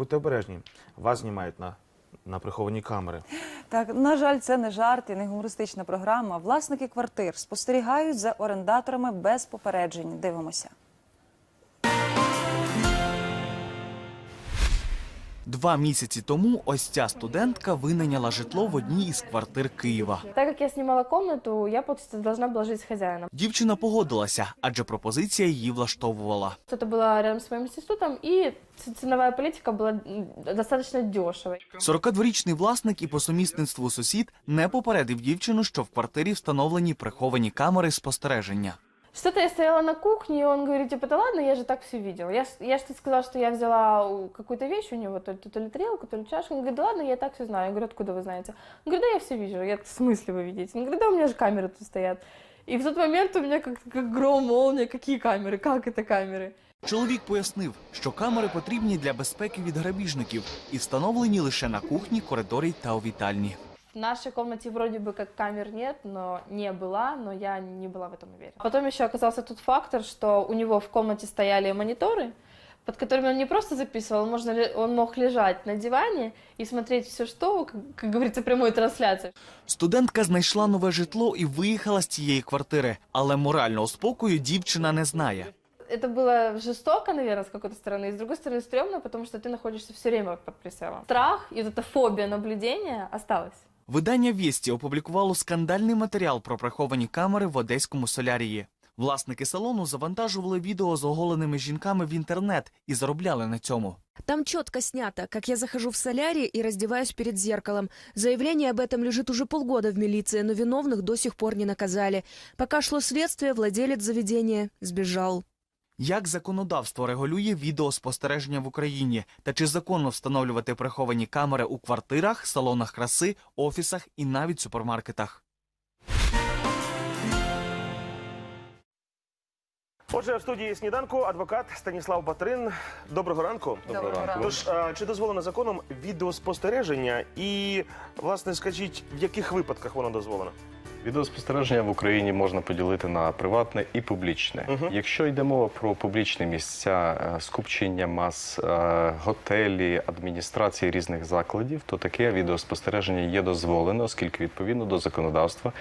Будьте обережні, вас знімають на, на приховані камери. Так, на жаль, це не жарт і не гумористична програма. Власники квартир спостерігають за орендаторами без попереджень. Дивимося. Два місяці тому ось ця студентка винайняла житло в одній із квартир Києва. Так как я снимала комнату, я, получается, должна была жить с хозяином. Дівчина погодилася, адже пропозиція її влаштовувала. Это было рядом с моим институтом, и ц- ценовая политика была м, достаточно дешевой. 42-річний власник і по сумісництву сусід не попередив дівчину, що в квартирі встановлені приховані камери спостереження. Что-то я стояла на кухне, и он говорит, типа, да ладно, я же так все видел. Я, ж- я же сказала, что я взяла у- какую-то вещь у него, то ли, то ли тарелку, то ли чашку. Он говорит, да ладно, я так все знаю. Я говорю, откуда вы знаете? Он говорит, да я все вижу. Я, в смысле вы видите? Он говорит, да у меня же камеры тут стоят. И в тот момент у меня как, как гром, молния, какие камеры, как это камеры? Чоловік пояснив, що камери потрібні для безпеки від грабіжників і встановлені лише на кухні, коридорі та у вітальні. В нашей комнате вроде бы как камер нет, но не была, но я не была в этом уверена. Потом еще оказался тот фактор, что у него в комнате стояли мониторы, под которыми он не просто записывал, он, можно, ле- он мог лежать на диване и смотреть все что, как, как говорится, прямой трансляции. Студентка знайшла нове житло і виїхала з цієї квартири, але морального спокою дівчина не знає. Это было жестоко, наверное, с какой-то стороны, и с другой стороны стрёмно, потому что ты находишься все время под прицелом. Страх и вот эта фобия наблюдения осталась. Видання «Вєсті» опублікувало скандальний матеріал про приховані камери в одеському солярії. Власники салону завантажували відео з оголеними жінками в інтернет і заробляли на цьому. Там четко снято, как я захожу в солярий и раздеваюсь перед зеркалом. Заявление об этом лежит уже полгода в милиции, но виновных до сих пор не наказали. Пока шло следствие, владелец заведения сбежал. Як законодавство регулює відеоспостереження в Україні? Та чи законно встановлювати приховані камери у квартирах, салонах краси, офісах і навіть супермаркетах? Отже, в студії сніданку адвокат Станіслав Батрин. Доброго ранку. Доброго ранку. Тож, а, чи дозволено законом відеоспостереження? І, власне, скажіть, в яких випадках воно дозволено? Відеоспостереження в Україні можна поділити на приватне і публічне. Якщо йде мова про публічні місця, е, скупчення мас, е, готелі, адміністрації різних закладів, то таке відеоспостереження є дозволено, оскільки відповідно до законодавства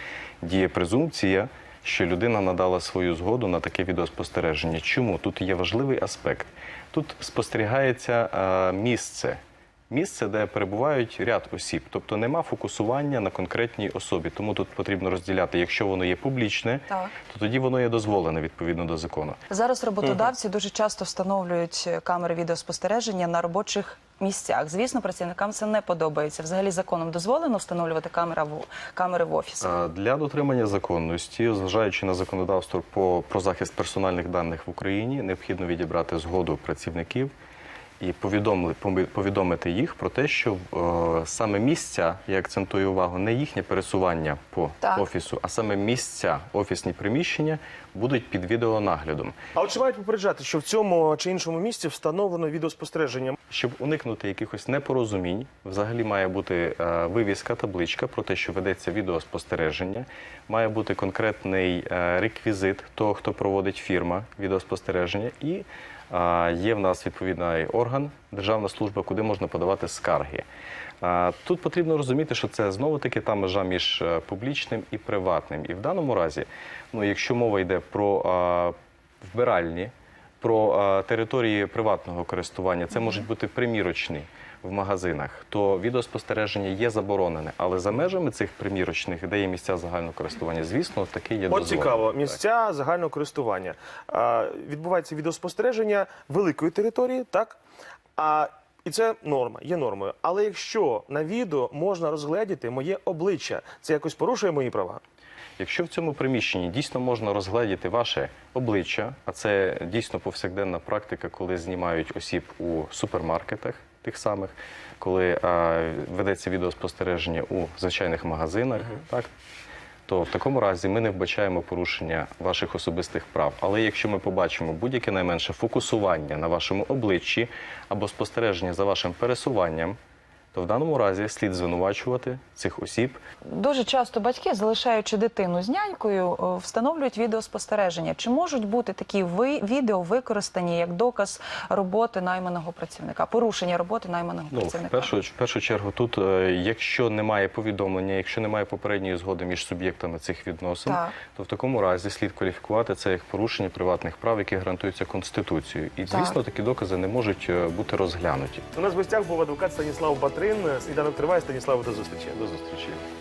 діє презумпція, що людина надала свою згоду на таке відеоспостереження. Чому тут є важливий аспект? Тут спостерігається е, місце місце, де перебувають ряд осіб, тобто нема фокусування на конкретній особі. Тому тут потрібно розділяти, якщо воно є публічне, Так. то тоді воно є дозволене відповідно до закону. Зараз роботодавці дуже часто встановлюють камери відеоспостереження на робочих місцях. Звісно, працівникам це не подобається. Взагалі законом дозволено встановлювати камера в камери в офісах. Е, Для дотримання законності, зважаючи на законодавство по, про захист персональних даних в Україні, необхідно відібрати згоду працівників і повідомили, повідомити їх про те, що е, саме місця, я акцентую увагу, не їхнє пересування по Так. офісу, а саме місця, офісні приміщення будуть під відеонаглядом. А от чи мають попереджати, що в цьому чи іншому місці встановлено відеоспостереження? Щоб уникнути якихось непорозумінь, взагалі має бути е, вивіска, табличка про те, що ведеться відеоспостереження. Має бути конкретний е, реквізит того, хто проводить фірма відеоспостереження, і є в нас відповідний орган, державна служба, куди можна подавати скарги. Тут потрібно розуміти, що це знову таки та межа між е, публічним і приватним. І в даному разі, ну якщо мова йде про вбиральні, про е, території приватного користування, це можуть бути примірочні в магазинах, то відеоспостереження є заборонене. Але за межами цих примірочних, де є місця загального користування, звісно, таке є От цікаво, місця загального користування. Відбувається відеоспостереження великої території, так? А, і це норма, є нормою. Але якщо на відео можна розгледіти моє обличчя, це якось порушує мої права? Якщо в цьому приміщенні дійсно можна розгледіти ваше обличчя, а це дійсно повсякденна практика, коли знімають осіб у супермаркетах тих самих, коли е, ведеться відеоспостереження у звичайних магазинах, так, то в такому разі ми не вбачаємо порушення ваших особистих прав. Але якщо ми побачимо будь-яке найменше фокусування на вашому обличчі або спостереження за вашим пересуванням, то в даному разі слід звинувачувати цих осіб Дуже часто батьки, залишаючи дитину з нянькою, е, встановлюють відеоспостереження. Чи можуть бути такі ви відео використані як доказ роботи найманого працівника, порушення роботи найманого Ну, в працівника? першу, в першу чергу, тут, е, якщо немає повідомлення, якщо немає попередньої згоди між суб'єктами цих відносин, Так. то в такому разі слід кваліфікувати це як порушення приватних прав, які гарантуються Конституцією. І, Так. звісно, такі докази не можуть е, бути розглянуті. У нас в гостях був адвокат Станіслав Батрин. Сніданок триває. Станіславу, до зустрічі. До зустрічі.